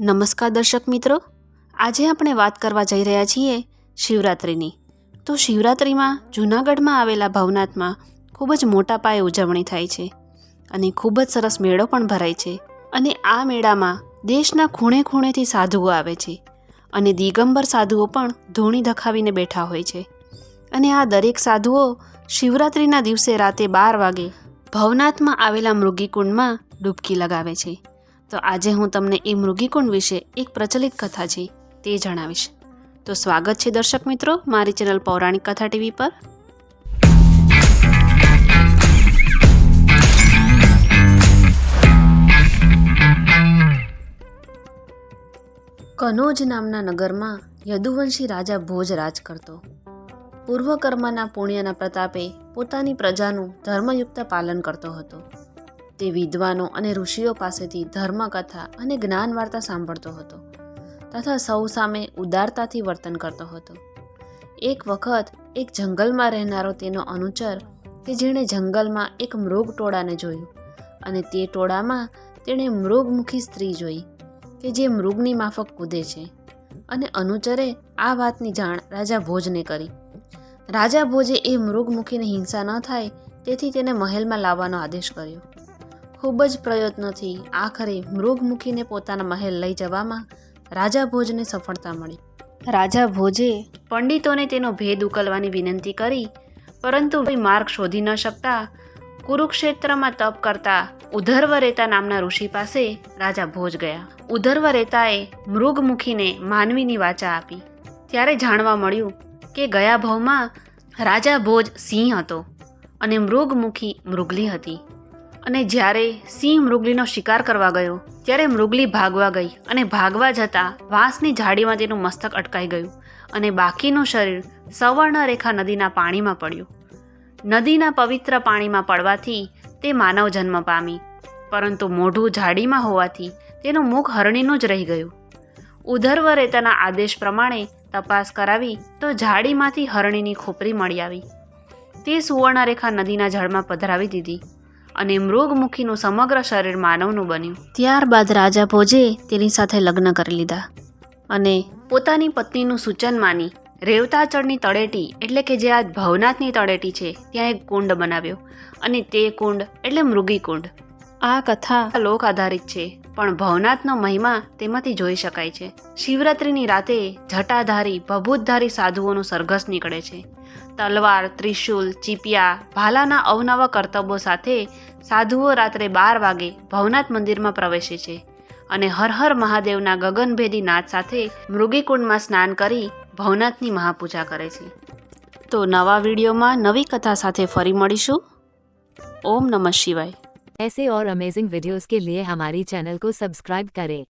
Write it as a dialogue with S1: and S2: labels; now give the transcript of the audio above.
S1: નમસ્કાર દર્શક મિત્રો. આજે આપણે વાત કરવા જઈ રહ્યા છીએ શિવરાત્રિની. તો શિવરાત્રિમાં જૂનાગઢમાં આવેલા ભવનાથમાં ખૂબ જ મોટા પાયે ઉજવણી થાય છે અને ખૂબ જ સરસ મેળો પણ ભરાય છે અને આ મેળામાં દેશના ખૂણે ખૂણેથી સાધુઓ આવે છે અને દિગંબર સાધુઓ પણ ધૂણી ધખાવીને બેઠા હોય છે. અને આ દરેક સાધુઓ શિવરાત્રિના દિવસે રાતે બાર વાગે ભવનાથમાં આવેલા મૃગીકુંડમાં ડૂબકી લગાવે છે. તો આજે હું તમને એ મૃગીકુંડ વિશે એક પ્રચલિત કથા છે, તે જણાવીશ. તો સ્વાગત છે દર્શક મિત્રો, મારી ચેનલ પૌરાણિક કથા ટીવી પર. કનોજ નામના નગરમાં યદુવંશી રાજા ભોજ રાજ કરતો. પૂર્વકર્મના પુણ્યના પ્રતાપે પોતાની પ્રજાનું ધર્મયુક્ત પાલન કરતો હતો. તે વિદ્વાનો અને ઋષિઓ પાસેથી ધર્મકથા અને જ્ઞાન વાર્તા સાંભળતો હતો તથા સૌ સામે ઉદારતાથી વર્તન કરતો હતો. એક વખત એક જંગલમાં રહેનારો તેનો અનુચર કે જેણે જંગલમાં એક મૃગ ટોળાને જોયું અને તે ટોળામાં તેણે મૃગમુખી સ્ત્રી જોઈ કે જે મૃગની માફક કૂદે છે અને અનુચરે આ વાતની જાણ રાજા ભોજને કરી. રાજા ભોજે એ મૃગમુખીને હિંસા ન થાય તેથી તેને મહેલમાં લાવવાનો આદેશ કર્યો. ખૂબ જ પ્રયત્નોથી આખરે મૃગમુખીને પોતાના મહેલ લઈ જવામાં રાજા ભોજને સફળતા મળી. રાજા ભોજે પંડિતોને તેનો ભેદ ઉકલવાની વિનંતી કરી, પરંતુ કોઈ માર્ગ શોધી ન શકતા કુરુક્ષેત્રમાં તપ કરતા ઉધર્વરેતા નામના ઋષિ પાસે રાજા ભોજ ગયા. ઉધર્વરેતાએ મૃગમુખીને માનવીની વાચા આપી. ત્યારે જાણવા મળ્યું કે ગયા ભવમાં રાજા ભોજ સિંહ હતો અને મૃગમુખી મૃગલી હતી. અને જ્યારે સિંહ મૃગલીનો શિકાર કરવા ગયો, ત્યારે મૃગલી ભાગવા ગઈ અને ભાગવા જતાં વાંસની ઝાડીમાં તેનું મસ્તક અટકાઈ ગયું અને બાકીનું શરીર સવર્ણરેખા નદીના પાણીમાં પડ્યું. નદીના પવિત્ર પાણીમાં પડવાથી તે માનવ જન્મ પામી, પરંતુ મોઢું ઝાડીમાં હોવાથી તેનું મુખ હરણીનું જ રહી ગયું. ઉધર્વ રેતાના આદેશ પ્રમાણે તપાસ કરાવી તો ઝાડીમાંથી હરણીની ખોપરી મળી આવી. તે સુવર્ણરેખા નદીના જળમાં પધરાવી દીધી. અને મૃગમુખીનું સમગ્ર શરીર માનવનું બન્યું. ત્યારબાદ રાજા ભોજે તેની સાથે લગ્ન કરી લીધા અને પોતાની પત્નીનું સૂચન માની રેવતાચળની તળેટી એટલે કે જે આ ભવનાથની તળેટી છે, ત્યાં એક કુંડ બનાવ્યો અને તે કુંડ એટલે મૃગી કુંડ. આ કથા લોક આધારિત છે, પણ ભવનાથનો મહિમા તેમાંથી જોઈ શકાય છે. શિવરાત્રિની રાતે જટાધારી, ભભૂતધારી સાધુઓનું સરઘસ નીકળે છે. તલવાર ત્રિશુલ ચીપિયા ભાલાના અવનવા કરતબો સાથે સાધુઓ રાત્રે બાર વાગે ભવનાથ મંદિરમાં પ્રવેશે છે અને હર હર મહાદેવના ગગનભેદી નાદ સાથે મૃગીકુંડમાં સ્નાન કરી ભવનાથની મહાપૂજા કરે છે તો નવા વિડીયોમાં નવી કથા સાથે ફરી મળીશું ઓમ નમઃ શિવાય
S2: ऐसे और अमेजिंग वीडियोस के लिए हमारी चैनल को सब्सक्राइब करें